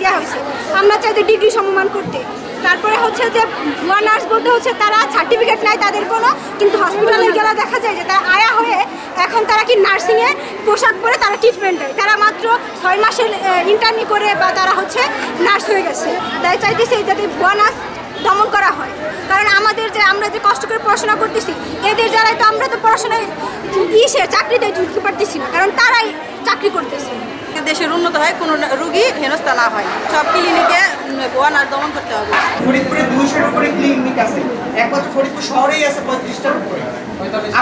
দেওয়া হয়েছে। আমরা চাইতে ডিগ্রি সমমান করতে। তারপরে হচ্ছে যে ভুয়া নার্স বলতে হচ্ছে তারা সার্টিফিকেট নাই তাদের কোনো, কিন্তু হসপিটালে গেলে দেখা যায় যে তারা আয়া হয়ে এখন তারা কি নার্সিংয়ে পোশাক পরে তারা ট্রিটমেন্ট দেয়। তারা মাত্র ছয় মাসের ইন্টার্নি করে বা তারা হচ্ছে নার্স হয়ে গেছে। তাই চাইতেছে যাতে ভুয়া নার্স দমন করা হয়। কারণ আমাদের যে আমরা যে কষ্ট করে পড়াশোনা করতেছি, এদের যারাই তো আমরা তো পড়াশোনায় ইসে চাকরিতে ঢুকতে পারতেছি না কারণ তারাই চাকরি করতেছে। দেশের উন্নত হয় কোনো রুগী হেনস্থা না হয়। সব ক্লিনিকে ভুয়া নার্স দমন করতে হবে। ফরিদপুরে দুইশোর উপরে ক্লিনিক আছে। একমাত্র ফরিদপুর শহরেই আছে পঁয়ত্রিশটার উপরে।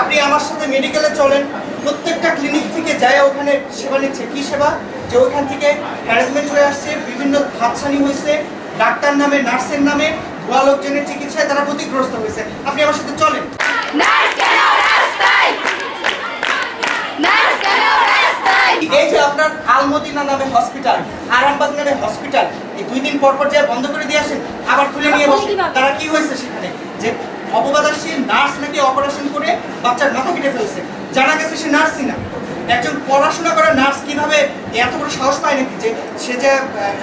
আপনি আমার সাথে মেডিকেলে চলেন প্রত্যেকটা ক্লিনিক থেকে যায় ওখানে সেবা নিচ্ছে। কী সেবা? যে ওখান থেকে হ্যারাসমেন্ট হয়ে আসছে বিভিন্ন হাতছানি হয়েছে ডাক্তার নামে নার্সের নামে ভুয়া লোকজনের চিকিৎসায় তারা ক্ষতিগ্রস্ত হয়েছে। আপনি আমার সাথে চলেন। এই যে আপনার আলমদিনা নামে হসপিটাল আরামবাগ নামে হসপিটাল এই দুই দিন পর পর যা বন্ধ করে দিয়ে আসেন আবার খুলে নিয়ে বসে তারা কি হয়েছে সেখানে? যে অপবাদাসী নার্স নাকি অপারেশন করে বাচ্চার মাথা কেটে ফেলছে? জানা গেছে সে নার্সই না। একজন পড়াশোনা করা নার্স কীভাবে এত বড় সাহস পায় নাকি যে সে যে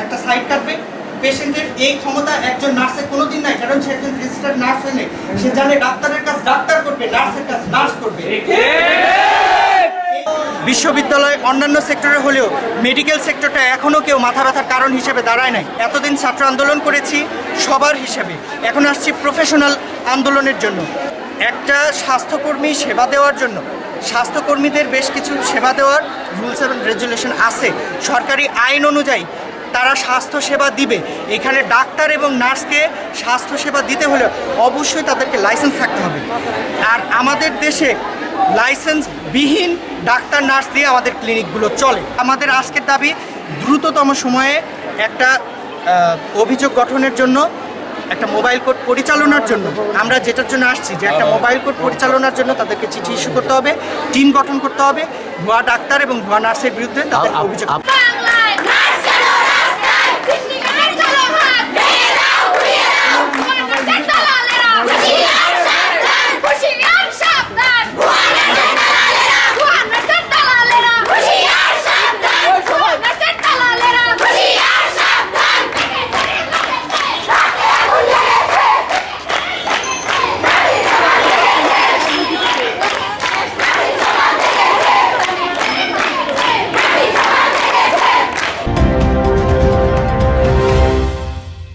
একটা সাইড কাটবে? পেশেন্টের এই ক্ষমতা একজন নার্সের কোনোদিন নাই কারণ সে একজন রেজিস্টার্ড নার্স হয়ে নেই। সে জানে ডাক্তারের কাজ ডাক্তার করবে নার্সের কাজ নার্স করবে। বিশ্ববিদ্যালয় অন্যান্য সেক্টরে হলেও মেডিকেল সেক্টরটা এখনও কেউ মাথা ব্যথার কারণ হিসেবে দাঁড়ায় নাই। এতদিন ছাত্র আন্দোলন করেছি সবার হিসেবে। এখন আসছি প্রফেশনাল আন্দোলনের জন্য। একটা স্বাস্থ্যকর্মী সেবা দেওয়ার জন্য। স্বাস্থ্যকর্মীদের বেশ কিছু সেবা দেওয়ার রুলস অ্যান্ড রেজুলেশন আছে। সরকারি আইন অনুযায়ী তারা স্বাস্থ্য সেবা দিবে। এখানে ডাক্তার এবং নার্সকে স্বাস্থ্য সেবা দিতে হলে অবশ্যই তাদেরকে লাইসেন্স থাকতে হবে। আর আমাদের দেশে লাইসেন্সবিহীন ডাক্তার নার্স দিয়ে আমাদের ক্লিনিকগুলো চলে। আমাদের আজকের দাবি দ্রুততম সময়ে একটা অভিযোগ গঠনের জন্য একটা মোবাইল কোড পরিচালনার জন্য আমরা যেটার জন্য আসছি যে একটা মোবাইল কোড পরিচালনার জন্য তাদেরকে চিঠি ইস্যু করতে হবে টিম গঠন করতে হবে ভুয়া ডাক্তার এবং ভুয়া নার্সের বিরুদ্ধে তাদের অভিযোগ